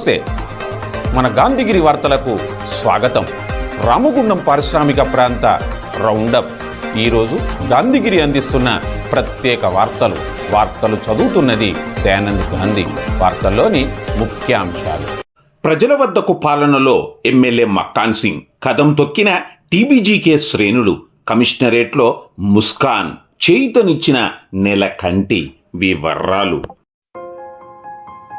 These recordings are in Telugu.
నమస్తే. మన గాంధీగిరి వార్తలకు స్వాగతం. రామగుండం పారిశ్రామిక ప్రాంత రౌండప్. ఈరోజు గాంధీగిరి అందిస్తున్న ప్రత్యేక వార్తలు. వార్తలు చదువుతున్నది దయానంద్ గాంధీ. వార్తల్లోని ముఖ్యాంశాలు. ప్రజల వద్దకు పాలనలో ఎమ్మెల్యే మక్కాన్ సింగ్ కదం తొక్కిన టీబీజీకే శ్రేణులు కమిషనరేట్లో ముస్కాన్ చేయితనిచ్చిన నెల కంటి వివర్రాలు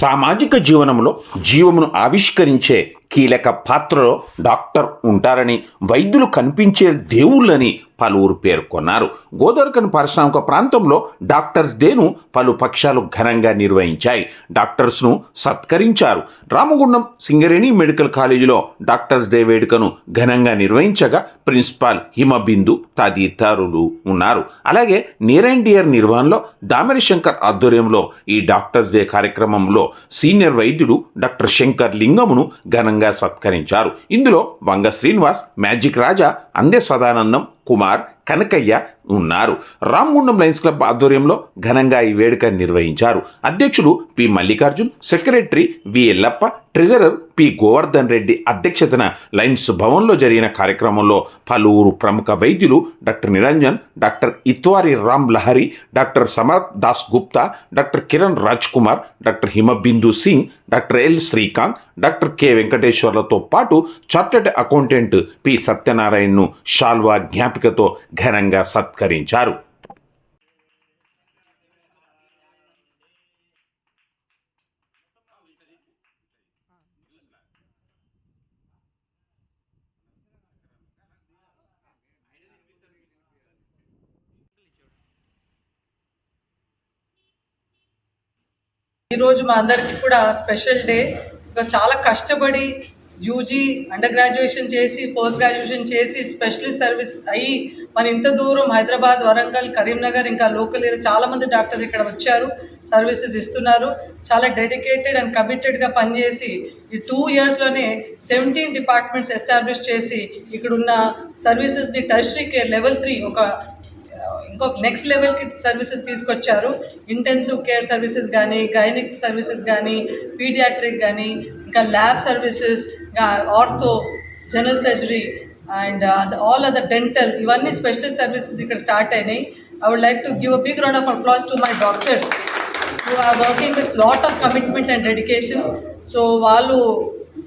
సామాజిక జీవనంలో జీవమును ఆవిష్కరించే కీలక పాత్రలో డాక్టర్ ఉంటారని వైద్యులు కనిపించే దేవుళ్ళని పలువురు పేర్కొన్నారు. గోదావరికన్ పారిశ్రామిక ప్రాంతంలో డాక్టర్స్ డేను పలు పక్షాలు ఘనంగా నిర్వహించాయి. డాక్టర్స్ను సత్కరించారు. రామగుండం సింగరేణి మెడికల్ కాలేజీలో డాక్టర్స్ డే వేడుకను ఘనంగా నిర్వహించగా ప్రిన్సిపాల్ హిమబిందు తదితరులు ఉన్నారు. అలాగే నియర్ డియర్ నిర్వహణలో దామెరి శంకర్ ఆధ్వర్యంలో ఈ డాక్టర్స్ డే కార్యక్రమంలో సీనియర్ వైద్యుడు డాక్టర్ శంకర్ లింగమును ఘనంగా సత్కరించారు. ఇందులో వంగ శ్రీనివాస్ మ్యాజిక్ రాజా అందే సదానందం కుమార్ కనకయ్య ఉన్నారు. రామగుండం లయన్స్ క్లబ్ ఆధ్వర్యంలో ఘనంగా ఈ వేడుక నిర్వహించారు. అధ్యక్షుడు P Mallikarjun secretary V Yellappa treasurer P Govardhan Reddy అధ్యక్షతన లయన్స్ భవన్లో జరిగిన కార్యక్రమంలో పలువురు ప్రముఖ వైద్యులు doctor Niranjan doctor Itwari Ram Lahari doctor Samar Das Gupta doctor Kiran Raj Kumar doctor Himabindu Singh doctor L Srikanth doctor K వెంకటేశ్వర్లతో పాటు చార్టెడ్ అకౌంటెంట్ పి సత్యనారాయణను షాల్వా జ్ఞాపికతో ఘనంగా సత్కరించారు. ఈరోజు మా అందరికీ కూడా స్పెషల్ డే. ఇంకా చాలా కష్టపడి యూజీ అండర్ గ్రాడ్యుయేషన్ చేసి పోస్ట్ గ్రాడ్యుయేషన్ చేసి స్పెషలిస్ట్ సర్వీస్ అయ్యి మన ఇంత దూరం హైదరాబాద్ వరంగల్ కరీంనగర్ ఇంకా లోకల్ ఏరియా చాలామంది డాక్టర్స్ ఇక్కడ వచ్చారు సర్వీసెస్ ఇస్తున్నారు. చాలా డెడికేటెడ్ అండ్ కమిటెడ్గా పనిచేసి ఈ టూ ఇయర్స్లోనే సెవెంటీన్ డిపార్ట్మెంట్స్ ఎస్టాబ్లిష్ చేసి ఇక్కడున్న సర్వీసెస్ని టెరిటరీ కేర్ లెవెల్ త్రీ ఒక ఇంకొక నెక్స్ట్ లెవెల్కి సర్వీసెస్ తీసుకొచ్చారు. ఇంటెన్సివ్ కేర్ సర్వీసెస్ కానీ గైనిక్ సర్వీసెస్ కానీ పీడియాట్రిక్ కానీ ఇంకా lab services ortho general surgery and all other dental ఇవన్నీ స్పెషలిస్ట్ సర్వీసెస్ ఇక్కడ స్టార్ట్ అయినాయి. I would like to give a big round of applause to my doctors who are working with lot of commitment and dedication so వాళ్ళు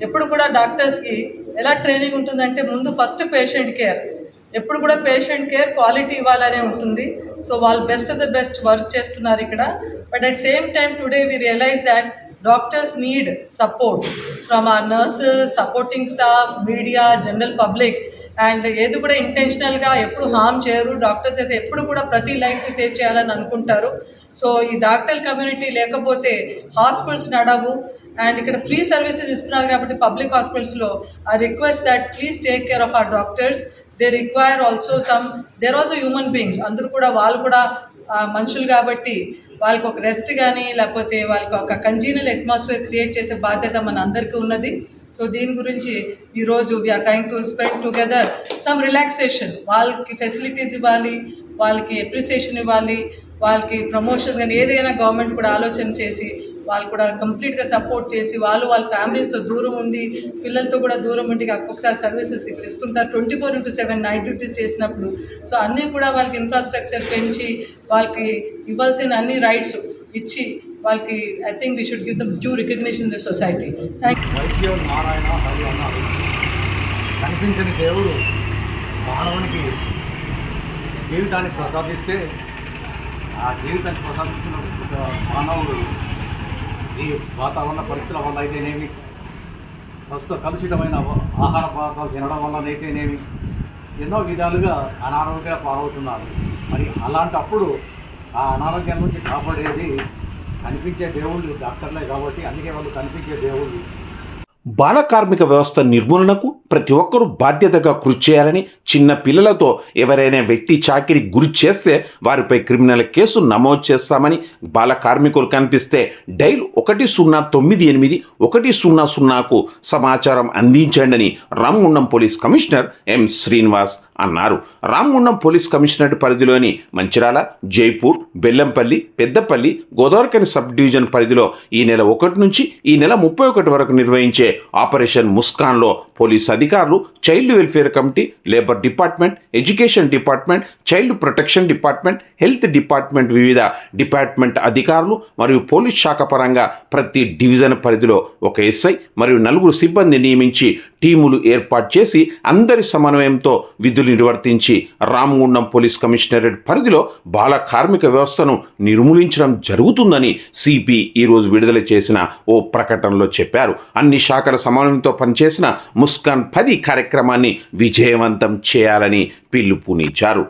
ఎప్పుడు కూడా డాక్టర్స్కి ఎలా ట్రైనింగ్ ఉంటుందంటే ముందు ఫస్ట్ పేషెంట్ కేర్ ఎప్పుడు కూడా పేషెంట్ కేర్ క్వాలిటీ ఇవ్వాలనే ఉంటుంది. సో వాళ్ళు best of the best work చేస్తున్నారు ఇక్కడ. But at same time today we realize that doctors need support from our nurses supporting staff media general public and ఏది కూడా ఇంటెన్షనల్గా ఎప్పుడు హామ్ చేయరు. డాక్టర్స్ అయితే ఎప్పుడు కూడా ప్రతి లైఫ్ని సేవ్ చేయాలని అనుకుంటారు. సో ఈ డాక్టర్ కమ్యూనిటీ లేకపోతే హాస్పిటల్స్ నడవు. అండ్ ఇక్కడ ఫ్రీ సర్వీసెస్ ఇస్తున్నారు కాబట్టి పబ్లిక్ హాస్పిటల్స్లో I request that please take care of our doctors they require also some there also human beings అందరూ కూడా వాళ్ళు కూడా మనుషులు కాబట్టి వాళ్ళకి ఒక రెస్ట్ కానీ లేకపోతే వాళ్ళకి ఒక కంజీనల్ అట్మాస్ఫియర్ క్రియేట్ చేసే బాధ్యత మన అందరికీ ఉన్నది. సో దీని గురించి ఈరోజు we are trying to spend together some relaxation వాళ్ళకి ఫెసిలిటీస్ ఇవ్వాలి వాళ్ళకి ఎప్రిసియేషన్ ఇవ్వాలి వాళ్ళకి ప్రమోషన్స్ కానీ ఏదైనా గవర్నమెంట్ కూడా ఆలోచన చేసి వాళ్ళు కూడా కంప్లీట్గా సపోర్ట్ చేసి వాళ్ళు వాళ్ళ ఫ్యామిలీస్తో దూరం ఉండి పిల్లలతో కూడా దూరం ఉండి ఒక్కొక్కసారి సర్వీసెస్ ఇక్కడ ఇస్తుంటారు. Twenty four into seven night duties చేసినప్పుడు. సో అన్నీ కూడా వాళ్ళకి ఇన్ఫ్రాస్ట్రక్చర్ పెంచి వాళ్ళకి ఇవ్వాల్సిన అన్ని రైట్స్ ఇచ్చి వాళ్ళకి I think we should give them due recognition the society thank కనిపించని దేవుడు మానవునికి జీవితాన్ని ప్రసాదిస్తే ఆ జీవితాన్ని ప్రసాదించిన మానవుడు ఈ వాతావరణ పరిస్థితుల వల్ల అయితేనేమి? ప్రస్తుత కలుషితమైన ఆహార పదార్థాలు తినడం వల్లనైతేనేమి ఎన్నో విధాలుగా అనారోగ్య పాలవుతున్నారు. మరి అలాంటప్పుడు ఆ అనారోగ్యం నుంచి కాపాడేది కనిపించే దేవుళ్ళు డాక్టర్లే కాబట్టి అందుకే వాళ్ళు కనిపించే దేవుళ్ళు. బాల కార్మిక వ్యవస్థ నిర్మూలనకు ప్రతి ఒక్కరూ బాధ్యతగా కృషి చేయాలని చిన్న పిల్లలతో ఎవరైనా వ్యక్తి చాకిరి గురి చేస్తే వారిపై క్రిమినల్ కేసు నమోదు చేస్తామని బాల కార్మికులు కనిపిస్తే డైల్ ఒకటి సున్నా తొమ్మిది ఎనిమిది ఒకటి సున్నా సున్నాకు సమాచారం అందించండి అని Ramagundam police commissioner M Srinivas అన్నారు. రామగుండం పోలీస్ కమిషనరేట్ పరిధిలోని మంచిరాల జైపూర్ బెల్లంపల్లి పెద్దపల్లి గోదావరికని సబ్ డివిజన్ పరిధిలో ఈ నెల ఒకటి నుంచి ఈ నెల ముప్పై ఒకటి వరకు నిర్వహించే ఆపరేషన్ ముస్కాన్లో పోలీస్ అధికారులు child welfare committee labour department education department child protection department health department వివిధ డిపార్ట్మెంట్ అధికారులు మరియు పోలీస్ శాఖ పరంగా ప్రతి డివిజన్ పరిధిలో ఒక ఎస్ఐ మరియు నలుగురు సిబ్బంది నియమించి టీములు ఏర్పాటు చేసి అందరి సమన్వయంతో విధులు నిర్వర్తించి రామగుండం పోలీస్ కమిషనరేట్ పరిధిలో బాల కార్మిక వ్యవస్థను నిర్మూలించడం జరుగుతుందని సిపి ఈరోజు విడుదల చేసిన ఓ ప్రకటనలో చెప్పారు. అన్ని శాఖల సమన్వయంతో పనిచేసిన ముస్కాన్ పది కార్యక్రమాన్ని విజయవంతం చేయాలని పిలుపునిచ్చారు.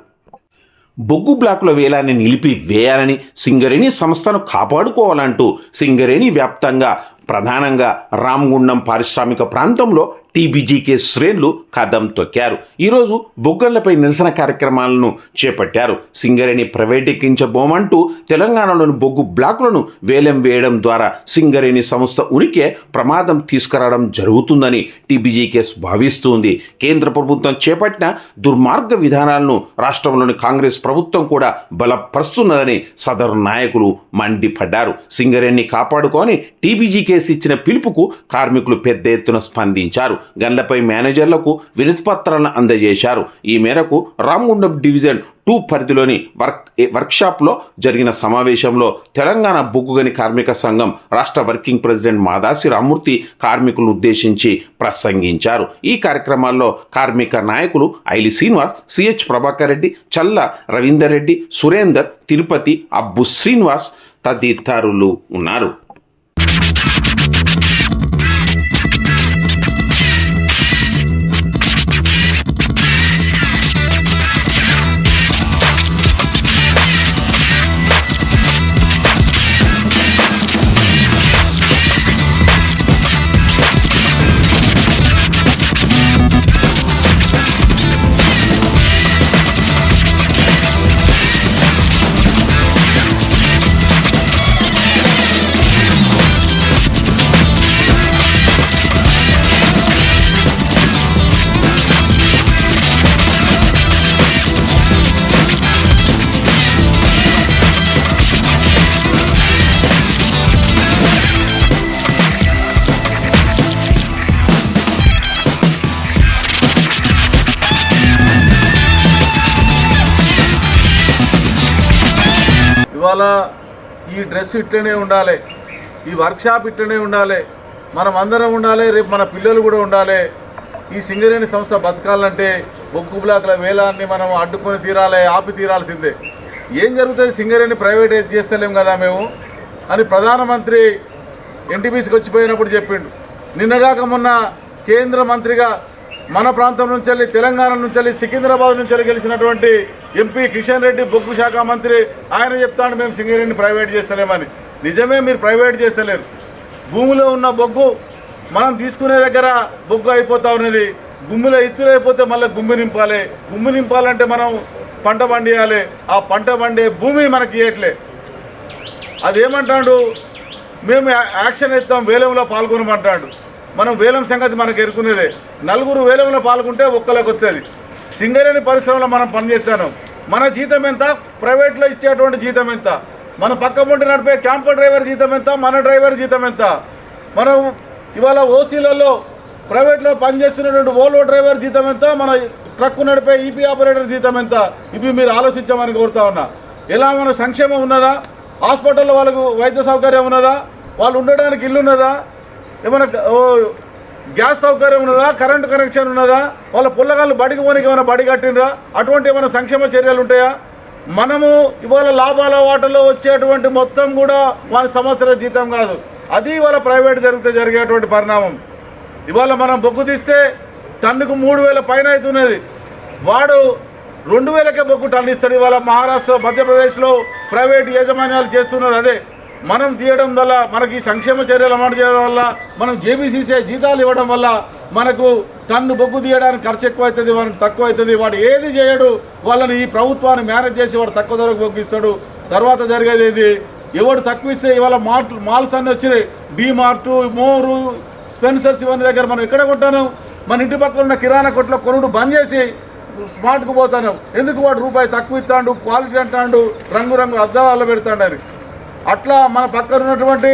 బొగ్గు బ్లాకుల వేలాన్ని నిలిపి వేయాలని సింగరేణి సంస్థను కాపాడుకోవాలంటూ సింగరేణి వ్యాప్తంగా ప్రధానంగా రామగుండం పారిశ్రామిక ప్రాంతంలో టీబీజీకే శ్రేణులు కదం తొక్కారు. ఈరోజు బొగ్గళ్ళపై నిరసన కార్యక్రమాలను చేపట్టారు. సింగరేణి ప్రైవేటీకరించబోమంటూ తెలంగాణలోని బొగ్గు బ్లాకులను వేలం వేయడం ద్వారా సింగరేణి సంస్థ ఉనికే ప్రమాదం తీసుకురావడం జరుగుతుందని టీబీజీకే భావిస్తుంది. కేంద్ర ప్రభుత్వం చేపట్టిన దుర్మార్గ విధానాలను రాష్ట్రంలోని కాంగ్రెస్ ప్రభుత్వం కూడా బలపరుస్తున్నదని సదరు నాయకులు మండిపడ్డారు. సింగరేణిని కాపాడుకొని టీబీజీకే టీబీజీకేస్ ఇచ్చిన పిలుపుకు కార్మికులు పెద్ద ఎత్తున స్పందించారు. గన్లపై మేనేజర్లకు వినతిపత్రాలను అందజేశారు. ఈ మేరకు రామగుండం డివిజన్ టూ పరిధిలోని వర్క్ వర్క్షాప్లో జరిగిన సమావేశంలో తెలంగాణ బొగ్గుగని కార్మిక సంఘం రాష్ట్ర వర్కింగ్ ప్రెసిడెంట్ మాదాసి రామూర్తి కార్మికులను ఉద్దేశించి ప్రసంగించారు. ఈ కార్యక్రమాల్లో కార్మిక నాయకులు ఐలి శ్రీనివాస్ సిహెచ్ ప్రభాకర్ రెడ్డి చల్ల రవీందర్ రెడ్డి సురేందర్ తిరుపతి అబ్బు శ్రీనివాస్ తదితరులు ఉన్నారు. చాలా ఈ డ్రెస్ ఇట్లనే ఉండాలి ఈ వర్క్షాప్ ఇట్లనే ఉండాలి మనం అందరం ఉండాలి రేపు మన పిల్లలు కూడా ఉండాలి ఈ సింగరేణి సంస్థ బతకాలంటే బొగ్గు బ్లాకుల వేలాన్ని మనం అడ్డుకొని తీరాలి ఆపి తీరాల్సిందే. ఏం జరుగుతుంది? సింగరేణి ప్రైవేటైజ్ చేస్తలేం కదా మేము? అని ప్రధానమంత్రి ఎన్టీపీసీకి వచ్చిపోయినప్పుడు చెప్పిండు. నిన్నగాక మొన్న కేంద్ర మంత్రిగా మన ప్రాంతం నుంచి వెళ్ళి తెలంగాణ నుంచి వెళ్ళి సికింద్రాబాద్ నుంచి వెళ్ళి గెలిచినటువంటి ఎంపీ కిషన్ రెడ్డి బొగ్గు శాఖ మంత్రి. ఆయన చెప్తాడు మేము సింగరేణిని ప్రైవేట్ చేస్తలేమని. నిజమే మీరు ప్రైవేట్ చేస్తలేరు. భూమిలో ఉన్న బొగ్గు మనం తీసుకునే దగ్గర బొగ్గు అయిపోతా ఉన్నది. గుమ్మిలో ఇత్తులు అయిపోతే మళ్ళీ గుమ్మి నింపాలి. గుమ్మి నింపాలంటే మనం పంట పండియాలి. ఆ పంట పండే భూమి మనకి ఇవ్వట్లే అదేమంటాడు? మేము యాక్షన్ ఇస్తాం వేలంలో పాల్గొనమంటాడు. మనం వేలం సంగతి మనకు ఎరుకునేదే. నలుగురు వేలంలో పాల్గొంటే ఒక్కరికి వస్తుంది సింగరేణి పరిశ్రమలో మనం పనిచేస్తాను. మన జీతం ఎంత? ప్రైవేట్లో ఇచ్చేటువంటి జీతం ఎంత? మన పక్క ముంటి నడిపే క్యాంపర్ డ్రైవర్ జీతం ఎంత? మన డ్రైవర్ జీతం ఎంత? మనం ఇవాళ ఓసీలలో ప్రైవేట్లో పనిచేస్తున్నటువంటి ఓలో డ్రైవర్ జీతం ఎంత? మన ట్రక్ నడిపే ఈపీ ఆపరేటర్ జీతం ఎంత? ఇవి మీరు ఆలోచించమని కోరుతా ఉన్నా. ఎలా మన సంక్షేమం ఉన్నదా? హాస్పిటల్లో వాళ్ళకు వైద్య సౌకర్యం ఉన్నదా? వాళ్ళు ఉండడానికి ఇల్లు ఉన్నదా ఏమైనా ఓ, గ్యాస్ సౌకర్యం ఉన్నదా? కరెంటు కనెక్షన్ ఉన్నదా? వాళ్ళ పుల్లగాళ్ళు బడికి పోనీకి ఏమైనా బడి కట్టినరా అటువంటి ఏమైనా సంక్షేమ చర్యలు ఉంటాయా? మనము ఇవాళ లాభాల వాటలో వచ్చేటువంటి మొత్తం కూడా వాళ్ళ సంవత్సర జీతం కాదు. అది ఇవాళ ప్రైవేట్ జరిగితే జరిగేటువంటి పరిణామం. ఇవాళ మనం బొగ్గు తీస్తే టన్నుకు మూడు వేల పైన అవుతున్నది వాడు రెండు వేలకే బొగ్గు టన్ను ఇస్తాడు. ఇవాళ మహారాష్ట్ర మధ్యప్రదేశ్లో ప్రైవేట్ యాజమాన్యాలు చేస్తున్నది అదే. మనం తీయడం వల్ల మనకి సంక్షేమ చర్యలు అమలు చేయడం వల్ల మనం జేబీసీసీ జీతాలు ఇవ్వడం వల్ల మనకు టన్ను బొగ్గు తీయడానికి ఖర్చు ఎక్కువ అవుతుంది వాడికి తక్కువ అవుతుంది వాడు ఏది చేయడు వాళ్ళని ఈ ప్రభుత్వాన్ని మేనేజ్ చేసి వాడు తక్కువ ధరకు బొగ్గిస్తాడు. తర్వాత జరిగేది ఏది? ఎవడు తక్కువ ఇస్తే ఇవాళ మార్ట్ మాల్స్ అన్నీ వచ్చినాయి. డీ మార్టు మోరు స్పెన్సర్స్ ఇవన్నీ దగ్గర మనం ఎక్కడ కొంటాను మన ఇంటి పక్కన ఉన్న కిరాణా కొట్లో కొనుడు బంద్ చేసి స్మార్ట్కు పోతాను. ఎందుకు వాడు రూపాయి తక్కువ ఇస్తాడు క్వాలిటీ అంటాడు రంగురంగు అద్దాలలో పెడతాడు అట్లా మన పక్కన ఉన్నటువంటి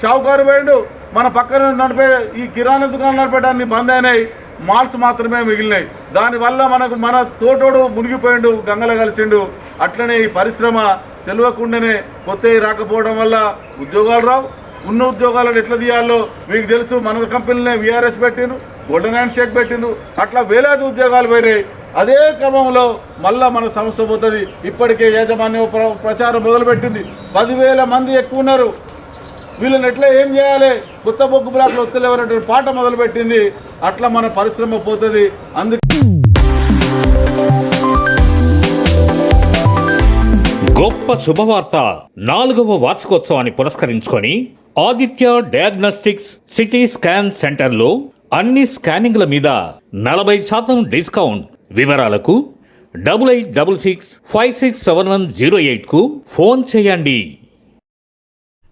షావుకారు పోయిండు మన పక్కన నడిపే ఈ కిరాణా దుకాణం నడిపేటాన్ని బంద్ అయినాయి. మాల్స్ మాత్రమే మిగిలినాయి. దానివల్ల మనకు మన తోటోడు మునిగిపోయిండు గంగలో కలిసిండు. అట్లనే ఈ పరిశ్రమ తెలియకుండానే కొత్తవి రాకపోవడం వల్ల ఉద్యోగాలు రావు. ఉన్న ఉద్యోగాలను ఎట్లా తీయాలో మీకు తెలుసు. మన కంపెనీనే విఆర్ఎస్ పెట్టిండు గోల్డెన్ హ్యాండ్ షేక్ పెట్టిండు అట్లా వేలాది ఉద్యోగాలు పోయినాయి. అదే క్రమంలో మళ్ళా మన సంస్థ పోతుంది. ఇప్పటికే యాజమాన్యం ప్ర- ప్రచారం మొదలుపెట్టింది. పదివేల మంది ఎక్కువ ఉన్నారు వీళ్ళని ఎట్లా ఏం చేయాలి? కొత్త బొగ్గు బ్లాక్లు వస్తలేవనేటువంటి పాట మొదలుపెట్టింది. అట్లా మన పరిశ్రమ పోతుంది. అందుకే గొప్ప శుభవార్త నాలుగవ వార్షికోత్సవాన్ని పురస్కరించుకొని ఆదిత్య డయాగ్నోస్టిక్స్ సిటీ స్కాన్ సెంటర్లో అన్ని స్కానింగ్ల మీద నలభై శాతం డిస్కౌంట్ వివరాలకు double eight double six five six seven one zero ఎయిట్కు phone చేయండి.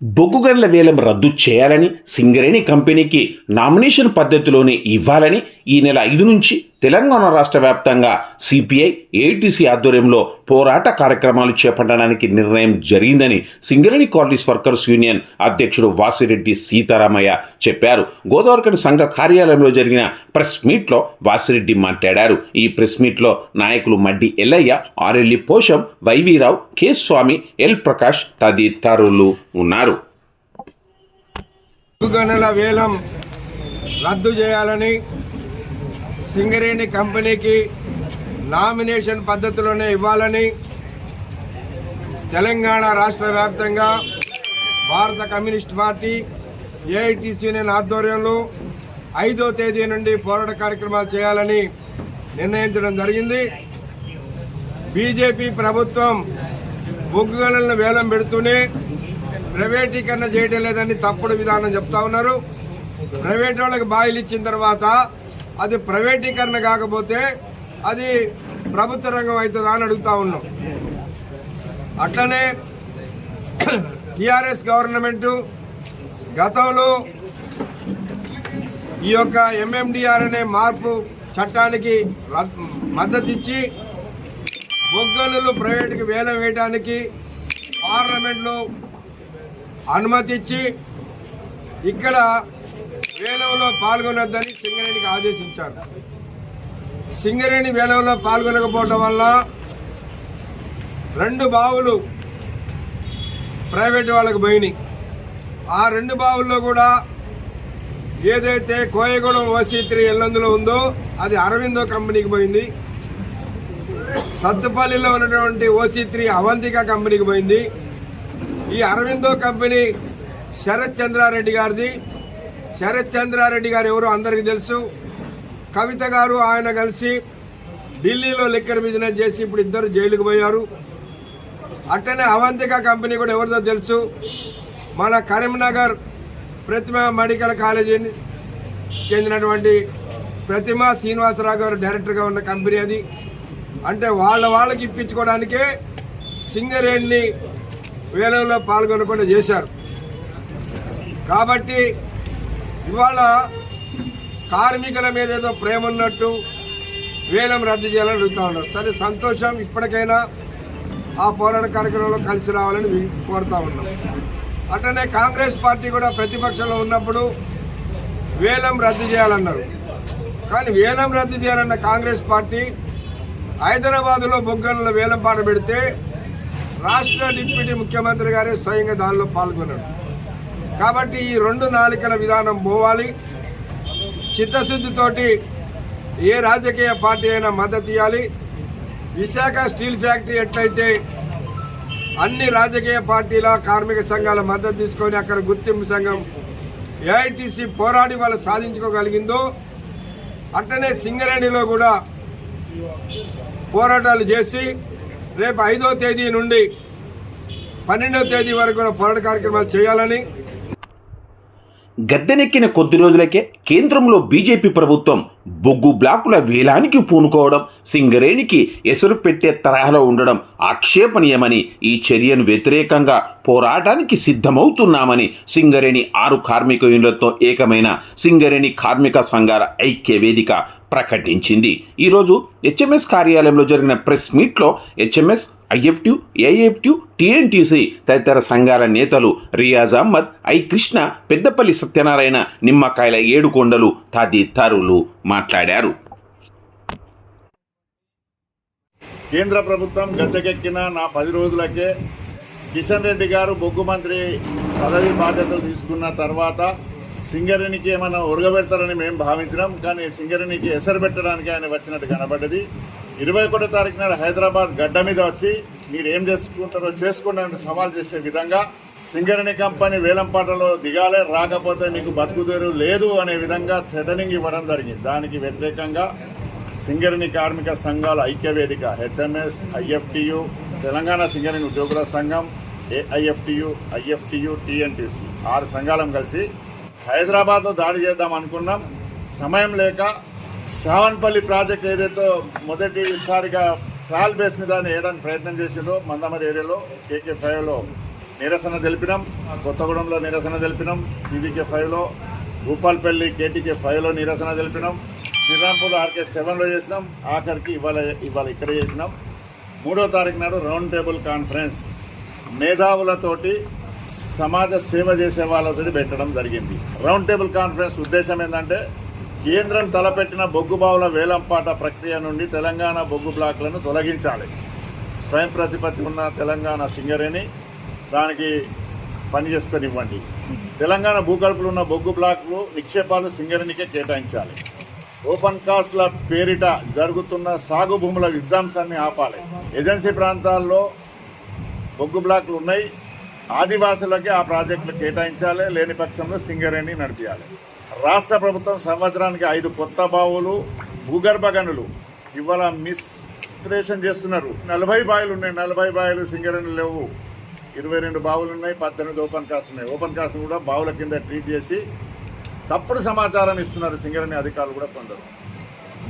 బొగ్గు వేలం రద్దు చేయాలని సింగరేణి కంపెనీకి నామినేషన్ పద్ధతిలోనే ఇవ్వాలని ఈ నెల ఐదు నుంచి తెలంగాణ రాష్ట్ర వ్యాప్తంగా సిపిఐ ఏటీసీ ఆధ్వర్యంలో పోరాట కార్యక్రమాలు చేపట్టడానికి నిర్ణయం జరిగిందని సింగరేణి కాలనీస్ వర్కర్స్ యూనియన్ అధ్యక్షుడు వాసిరెడ్డి సీతారామయ్య చెప్పారు. గోదావరికని సంఘ కార్యాలయంలో జరిగిన ప్రెస్ మీట్లో వాసిరెడ్డి మాట్లాడారు. ఈ ప్రెస్ మీట్లో నాయకులు మడ్డి ఎల్లయ్య ఆరెల్లి పోషం వైవీరావు కె స్వామి ఎల్ ప్రకాష్ తదితరులు ఉన్నారు. వేలం రద్దు చేయాలని సింగరేణి కంపెనీకి నామినేషన్ పద్ధతిలోనే ఇవ్వాలని తెలంగాణ రాష్ట్ర వ్యాప్తంగా భారత కమ్యూనిస్ట్ పార్టీ ఏఐటీసీ నేను ఆధ్వర్యంలో ఐదో తేదీ నుండి పోరాట కార్యక్రమాలు చేయాలని నిర్ణయించడం జరిగింది. బీజేపీ ప్రభుత్వం బొగ్గుగలను వేలం పెడుతూనే ప్రైవేటీకరణ చేయడం లేదని తప్పుడు విధానం చెప్తా ఉన్నారు. ప్రైవేట్ వాళ్ళకి బాయిలు ఇచ్చిన తర్వాత అది ప్రైవేటీకరణ కాకపోతే అది ప్రభుత్వ రంగం అవుతుందా అని అడుగుతా ఉన్నాం. అట్లనే టిఆర్ఎస్ గవర్నమెంటు గతంలో ఈ యొక్క ఎంఎండిఆర్ అనే మార్పు చట్టానికి మద్దతిచ్చి మద్దతు ఇచ్చి బొగ్గనులు ప్రైవేటుకి వేలం వేయడానికి పార్లమెంట్లో అనుమతి ఇచ్చి ఇక్కడ వేలంలో పాల్గొనొద్దని సింగరేణికి ఆదేశించారు. సింగరేణి వేలంలో పాల్గొనకపోవడం వల్ల రెండు బావులు ప్రైవేట్ వాళ్ళకు పోయినాయి. ఆ రెండు బావుల్లో కూడా ఏదైతే కోయగూడెం ఓసీ త్రీ ఎల్లందులో ఉందో అది అరవిందో కంపెనీకి పోయింది. సత్తుపల్లిలో ఉన్నటువంటి ఓసీ త్రీ అవంతిక కంపెనీకి పోయింది. ఈ అరవిందో కంపెనీ శరత్ చంద్రారెడ్డి గారిది. శరత్ చంద్రారెడ్డి గారు ఎవరో అందరికీ తెలుసు. కవిత గారు ఆయన కలిసి ఢిల్లీలో లిక్కర్ బిజినెస్ చేసి ఇప్పుడు ఇద్దరు జైలుకు పోయారు. అట్లనే అవంతిక కంపెనీ కూడా ఎవరిదో తెలుసు. మన కరీంనగర్ ప్రతిమ మెడికల్ కాలేజీని చెందినటువంటి ప్రతిమ శ్రీనివాసరావు గారు డైరెక్టర్గా ఉన్న కంపెనీ అది. అంటే వాళ్ళ వాళ్ళకి ఇప్పించుకోవడానికే సింగరేణిని వేలంలో పాల్గొనకుండా చేశారు. కాబట్టి ఇవాళ కార్మికుల మీద ఏదో ప్రేమ ఉన్నట్టు వేలం రద్దు చేయాలని అడుగుతా ఉన్నారు. సరే సంతోషం ఇప్పటికైనా ఆ పోరాట కార్యక్రమంలో కలిసి రావాలని కోరుతా ఉన్నాం. అట్లనే కాంగ్రెస్ పార్టీ కూడా ప్రతిపక్షంలో ఉన్నప్పుడు వేలం రద్దు చేయాలన్నారు. కానీ వేలం రద్దు చేయాలన్న కాంగ్రెస్ పార్టీ హైదరాబాదులో బొగ్గనలో వేలం పాట పెడితే రాష్ట్ర డిప్యూటీ ముఖ్యమంత్రి గారే స్వయంగా దానిలో పాల్గొన్నాడు. కాబట్టి ఈ రెండు నాలికల విధానం పోవాలి. చిత్తశుద్ధితోటి ఏ రాజకీయ పార్టీ అయినా మద్దతు ఇవ్వాలి. విశాఖ స్టీల్ ఫ్యాక్టరీ ఎట్లయితే అన్ని రాజకీయ పార్టీల కార్మిక సంఘాల మద్దతు తీసుకొని అక్కడ గుర్తింపు సంఘం ఏఐటీసీ పోరాడి వాళ్ళు సాధించుకోగలిగిందో అట్లనే సింగరేణిలో కూడా పోరాటాలు చేసి రేపు ఐదో తేదీ నుండి పన్నెండో తేదీ వరకు పోరాట కార్యక్రమాలు చేయాలని గద్దెనెక్కిన కొద్ది రోజులకే కేంద్రంలో బీజేపీ ప్రభుత్వం బొగ్గు బ్లాకుల వేలానికి పూనుకోవడం సింగరేణికి ఎసురు పెట్టే తరహాలో ఉండడం ఆక్షేపణీయమని ఈ చర్యను వ్యతిరేకంగా పోరాటానికి సిద్ధమవుతున్నామని సింగరేణి ఆరు కార్మిక యూనిట్లతో ఏకమైన సింగరేణి కార్మిక సంఘాల ఐక్య వేదిక ప్రకటించింది. ఈరోజు హెచ్ఎంఎస్ కార్యాలయంలో జరిగిన ప్రెస్ మీట్లో హెచ్ఎంఎస్ ఐఎఫ్ట్యూ ఏఎఫ్ట్యూ టీఎన్టీసీ తదితర సంఘాల నేతలు రియాజ్ అహ్మద్ ఐ కృష్ణ పెద్దపల్లి సత్యనారాయణ నిమ్మకాయల ఏడుకొండలు తదితరులు మాట్లాడారు. కేంద్ర ప్రభుత్వం గద్దెకెక్కిన నా పది రోజులకే కిషన్ రెడ్డి గారు బొగ్గు మంత్రి పదవి బాధ్యతలు తీసుకున్న తర్వాత సింగరేణికి ఏమైనా ఉరగబెడతారని మేము భావించినాం కానీ సింగరేణికి ఎసరు పెట్టడానికి ఆయన వచ్చినట్టు కనబడ్డది. ఇరవై ఒకటో తారీఖు నాడు హైదరాబాద్ గడ్డ మీద వచ్చి మీరు ఏం చేసుకుంటారో చేసుకోండి సవాల్ చేసే విధంగా సింగరణి కంపెనీ వేలంపాటలో దిగాలే రాకపోతే మీకు బతుకుదేరు లేదు అనే విధంగా థ్రెటనింగ్ ఇవ్వడం జరిగింది. దానికి వ్యతిరేకంగా సింగరేణి కార్మిక సంఘాల ఐక్యవేదిక హెచ్ఎంఎస్ ఐఎఫ్టియు తెలంగాణ సింగరేణి ఉద్యోగుల సంఘం ఏఐఎఫ్టియు ఐఎఫ్టియు టిఎన్టీసీ ఆరు సంఘాలం కలిసి హైదరాబాద్లో దాడి చేద్దాం అనుకున్నాం. సమయం లేక శ్రావణపల్లి ప్రాజెక్ట్ ఏదైతే మొదటిసారిగా ట్రాల్ బేస్ మీద వేయడానికి ప్రయత్నం చేసిందో మందమరి ఏరియాలో కేకే ఫైవ్లో నిరసన తెలిపినాం కొత్తగూడెంలో నిరసన తెలిపినాం పీవీకే ఫైవ్లో భూపాల్పల్లి కేటీకే ఫైవ్లో నిరసన తెలిపినాం శ్రీరాంపూర్ ఆర్కే సెవెన్లో చేసినాం ఆఖరికి ఇవాళ ఇవాళ ఇక్కడ చేసినాం. మూడో తారీఖు నాడు రౌండ్ టేబుల్ కాన్ఫరెన్స్. మేధావులతోటి సమాజ సేవ చేసే వాళ్ళతోటి పెట్టడం జరిగింది. రౌండ్ టేబుల్ కాన్ఫరెన్స్ ఉద్దేశం ఏంటంటే కేంద్రం తలపెట్టిన బొగ్గు బావుల వేలంపాట ప్రక్రియ నుండి తెలంగాణ బొగ్గు బ్లాక్లను తొలగించాలి. స్వయం ప్రతిపత్తి ఉన్న తెలంగాణ సింగరేణి దానికి పని చేసుకొని ఇవ్వండి తెలంగాణ భూగర్భులు ఉన్న బొగ్గు బ్లాక్లు నిక్షేపాలు సింగరేణికే కేటాయించాలి. ఓపెన్ కాస్ట్ల పేరిట జరుగుతున్న సాగు భూముల విధ్వంసాన్ని ఆపాలి. ఏజెన్సీ ప్రాంతాల్లో బొగ్గు బ్లాక్లు ఉన్నాయి. ఆదివాసులకి ఆ ప్రాజెక్టులు కేటాయించాలి. లేని పక్షంలో సింగరేణి నడిపించాలి రాష్ట్ర ప్రభుత్వం సంవత్సరానికి ఐదు కొత్త బావులు భూగర్భ గనులు ఇవాళ మిస్ప్రేషన్ చేస్తున్నారు. నలభై బావిలు ఉన్నాయి. నలభై బావిలు సింగరేణి లేవు. ఇరవై రెండు బావులు ఉన్నాయి పద్దెనిమిది ఓపెన్ కాస్ట్ ఉన్నాయి. ఓపెన్ కాస్ట్ కూడా బావుల కింద ట్రీట్ చేసి తప్పుడు సమాచారం ఇస్తున్నారు సింగరేణి అధికారులు కూడా కొందరు.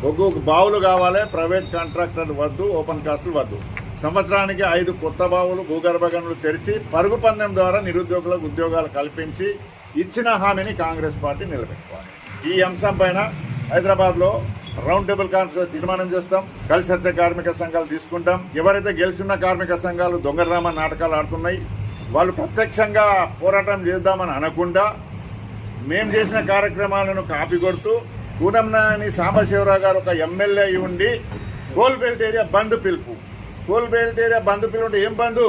బొగ్గు బావులు కావాలి ప్రైవేట్ కాంట్రాక్టర్లు వద్దు ఓపెన్ కాస్టులు వద్దు. సంవత్సరానికి ఐదు కొత్త బావులు భూగర్భ గనులు తెరిచి పరుగు పందెం ద్వారా నిరుద్యోగులకు ఉద్యోగాలు కల్పించి ఇచ్చిన హామీని కాంగ్రెస్ పార్టీ నిలబెట్టుకోవాలి. ఈ అంశం పైన హైదరాబాద్లో రౌండ్ టేబుల్ కాన్ఫరెన్స్ తీర్మానం చేస్తాం. కలిసి వచ్చే కార్మిక సంఘాలు తీసుకుంటాం. ఎవరైతే గెలిచిన కార్మిక సంఘాలు దొంగరామ నాటకాలు ఆడుతున్నాయి వాళ్ళు ప్రత్యక్షంగా పోరాటం చేద్దామని అనకుండా మేము చేసిన కార్యక్రమాలను కాపీ కొడుతూ కూనంనాని సాంబశివరావు గారు ఒక ఎమ్మెల్యే అయి ఉండి కోల్బెల్ట్ ఏరియా బంద్ పిలుపు. కోల్బెల్ట్ ఏరియా బంద్ పిలుపు ఏం బంధు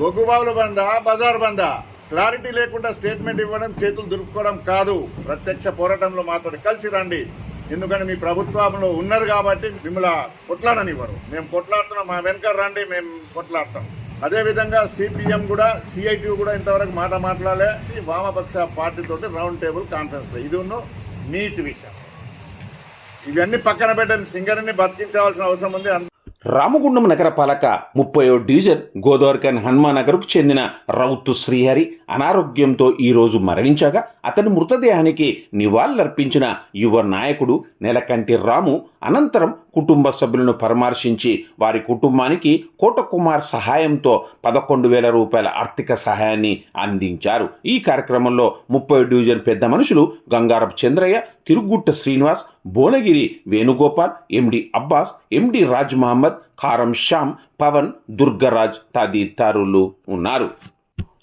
బొగ్గుబావుల బందా బజార్ బందా? క్లారిటీ లేకుండా స్టేట్మెంట్ ఇవ్వడం చేతులు దురుపుకోవడం కాదు. ప్రత్యక్ష పోరాటంలో మాతో కలిసి రండి. ఎందుకంటే మీ ప్రభుత్వంలో ఉన్నారు కాబట్టి మిమ్మల్ని కొట్లాడనివ్వరు. మేము కొట్లాడుతున్నాం మా వెనక రండి మేము కొట్లాడతాం. అదేవిధంగా సిపిఎం కూడా సిఐటి కూడా ఇంతవరకు మాట మాట్లాడలే. వామపక్ష పార్టీతోటి రౌండ్ టేబుల్ కాన్ఫరెన్స్లో. ఇది ఉన్న నీట్ విషయం. ఇవన్నీ పక్కన పెట్టని సింగర్ని బతికించవలసిన అవసరం ఉంది. రామగుండం నగరపాలక ముప్పయో డివిజన్ గోదావరికన్ హనుమానగర్కు చెందిన రౌతు శ్రీహరి అనారోగ్యంతో ఈరోజు మరణించగా అతని మృతదేహానికి నివాళులర్పించిన యువ నాయకుడు నెలకంటి రాము అనంతరం కుటుంబ సభ్యులను పరామర్శించి వారి కుటుంబానికి కోటకుమార్ సహాయంతో పదకొండు వేల రూపాయల ఆర్థిక సహాయాన్ని అందించారు. ఈ కార్యక్రమంలో ముప్పై డివిజన్ పెద్ద మనుషులు గంగారపు చంద్రయ్య తిరుగుట్ట శ్రీనివాస్ భువనగిరి వేణుగోపాల్ ఎండి అబ్బాస్ ఎండి రాజ్ మహమ్మద్ కారం శ్యామ్ పవన్ దుర్గరాజ్ తదితరులు ఉన్నారు.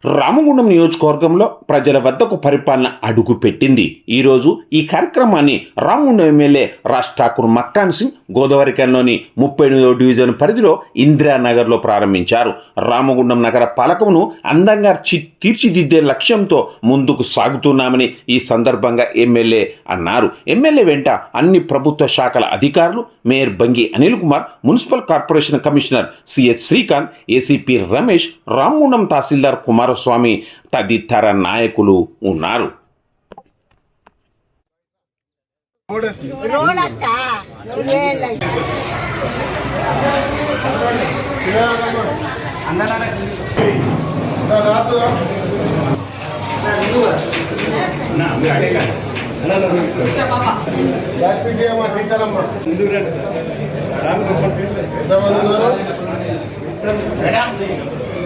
రామగుండం నియోజకవర్గంలో ప్రజల వద్దకు పరిపాలన అడుగు పెట్టింది ఈరోజు ఈ కార్యక్రమాన్ని రామగుండం ఎమ్మెల్యే రాజ్ ఠాకూర్ మక్కాన్ సింగ్ గోదావరికంలోని ముప్పై ఎనిమిదో డివిజన్ పరిధిలో ఇందిరానగర్లో ప్రారంభించారు. రామగుండం నగర పాలకమును అందంగా చి- తీర్చిదిద్దే లక్ష్యంతో ముందుకు సాగుతున్నామని ఈ సందర్భంగా ఎమ్మెల్యే అన్నారు. ఎమ్మెల్యే వెంట అన్ని ప్రభుత్వ శాఖల అధికారులు mayor Bangi Anil Kumar municipal corporation commissioner CH Srikanth ACP Ramesh Ramagundam tahsildar Kumar Kumaraswamy తదితర నాయకులు ఉన్నారు రోడ్ వచ్చా టీచర్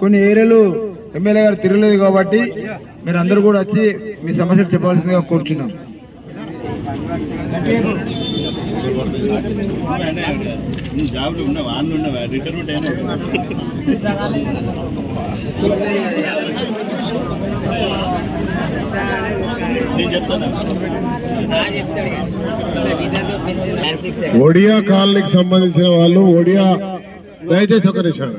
కొన్ని ఏరియాలు ఎమ్మెల్యే గారు తిరగలేదు కాబట్టి మీరు అందరూ కూడా వచ్చి మీ సమస్యలు చెప్పాల్సిందిగా కోరుచున్నాం. ఒడియా కాలనీకి సంబంధించిన వాళ్ళు ఒడియా దయచేసి ఒక నిమిషం.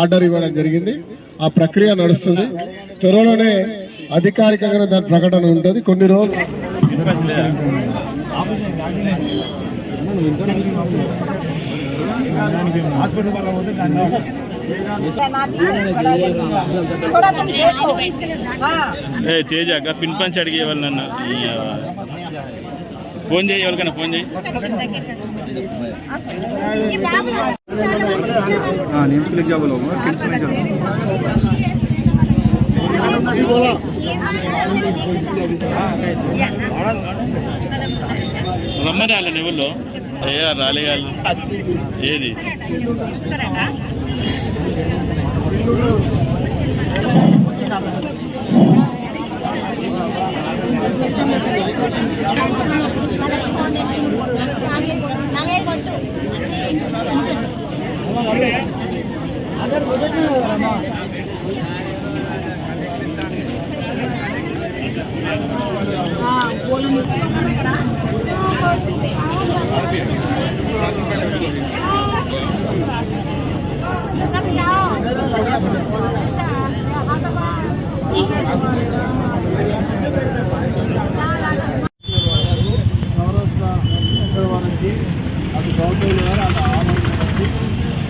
ఆర్డర్ ఇవ్వడం జరిగింది. ఆ ప్రక్రియ నడుస్తుంది. త్వరలోనే అధికారికంగా దాని ప్రకటన ఉంటుంది. కొన్ని రోజులు ఏ తేజ అక్క పిన్ పంచ్ అడిగి ఇవ్వాలన్న ఫోన్ చేయి ఎవరికైనా ఫోన్ చేయి. రమ్మని వాళ్ళని ఎవరు ఏ రాలే వాళ్ళు ఏది నలభై కొట్టు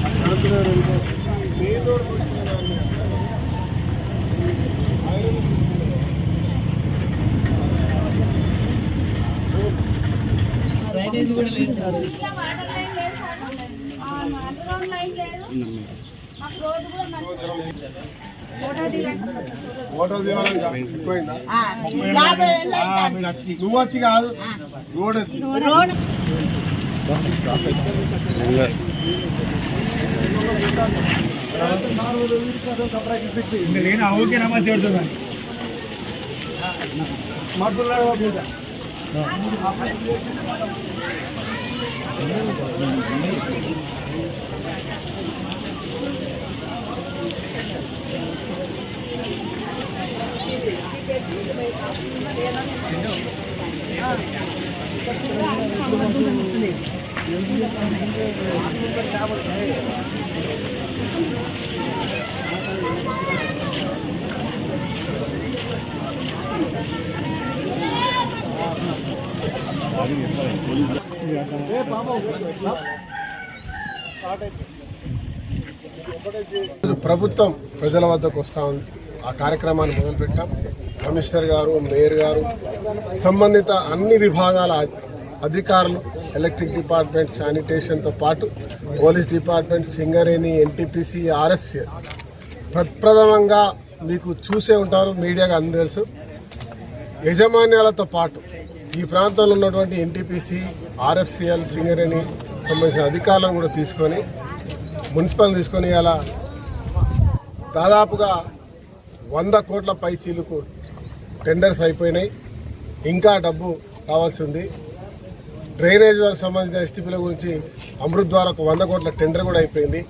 అండర్గ్రౌండ్ లైన్ లేదు మాకు రోడ్డు కూడా మంచిగా ఫోటో తీయాలి ఇక. ఎక్కువైందా? ఆ, మీరు వచ్చి నువ్వు వచ్చి కాదు రోడ్ వచ్చి ప్రభుత్వం ప్రజల వద్దకు వస్తూ ఉంది. ఆ కార్యక్రమాన్ని మొదలుపెట్టాం. కమిషనర్ గారు మేయర్ గారు సంబంధిత అన్ని విభాగాల అధికారులు ఎలక్ట్రిక్ డిపార్ట్మెంట్ శానిటేషన్తో పాటు police department Singareni NTPC RSC ప్రప్రథమంగా మీకు చూసే ఉంటారు. మీడియాగా అందరూ తెలుసు. యజమాన్యాలతో పాటు ఈ ప్రాంతంలో ఉన్నటువంటి ఎన్టీపీసీ ఆర్ఎఫ్సిఎల్ సింగరేణి సంబంధించిన అధికారులను కూడా తీసుకొని మున్సిపల్ తీసుకొని అలా దాదాపుగా వంద కోట్ల పై చీలుకు టెండర్స్ అయిపోయినాయి. ఇంకా డబ్బు రావాల్సి ఉంది. డ్రైనేజ్ వారికి సంబంధించిన ఎస్టీపీల గురించి అమృత్ ద్వారా ఒక వంద కోట్ల టెండర్ కూడా అయిపోయింది.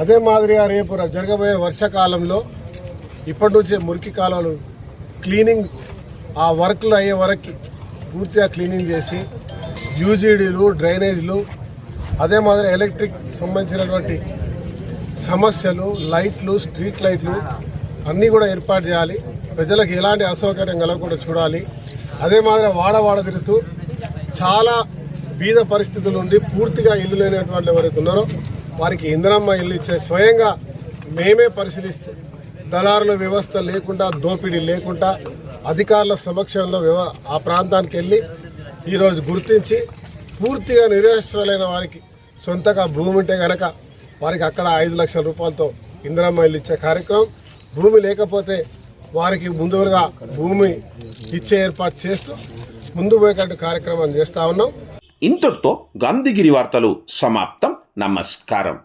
అదే మాదిరిగా రేపు జరగబోయే వర్షాకాలంలో ఇప్పటి నుంచే మురికి కాలాలు క్లీనింగ్ ఆ వర్క్లు అయ్యే వరకు పూర్తిగా క్లీనింగ్ చేసి యూజీడీలు డ్రైనేజీలు అదే మాదిరి ఎలక్ట్రిక్ సంబంధించినటువంటి సమస్యలు లైట్లు స్ట్రీట్ లైట్లు అన్నీ కూడా ఏర్పాటు చేయాలి. ప్రజలకు ఎలాంటి అసౌకర్యం కలగకుండా చూడాలి. అదే మాదిరి వాడ వాడ తిరుగుతూ చాలా బీద పరిస్థితుల నుండి పూర్తిగా ఇల్లు లేనటువంటి ఎవరైతే ఉన్నారో వారికి ఇంద్రమ్మ ఇల్లు ఇచ్చే స్వయంగా మేమే పరిశీలిస్తూ దళారుల వ్యవస్థ లేకుండా దోపిడీ లేకుండా అధికారుల సమక్షంలో ఆ ప్రాంతానికి వెళ్ళి ఈరోజు గుర్తించి పూర్తిగా నిరాశ్రులైన వారికి సొంతగా భూమి ఉంటే గనక వారికి అక్కడ ఐదు లక్షల రూపాయలతో ఇందిరమ్మ ఇల్లు ఇచ్చే కార్యక్రమం. భూమి లేకపోతే వారికి ముందుగా భూమి ఇచ్చే ఏర్పాటు చేస్తూ ముందు పోయేటట్టు కార్యక్రమం చేస్తా ఉన్నాం. ఇంతటితో గాంధీగిరి వార్తలు సమాప్తం. నమస్కారం.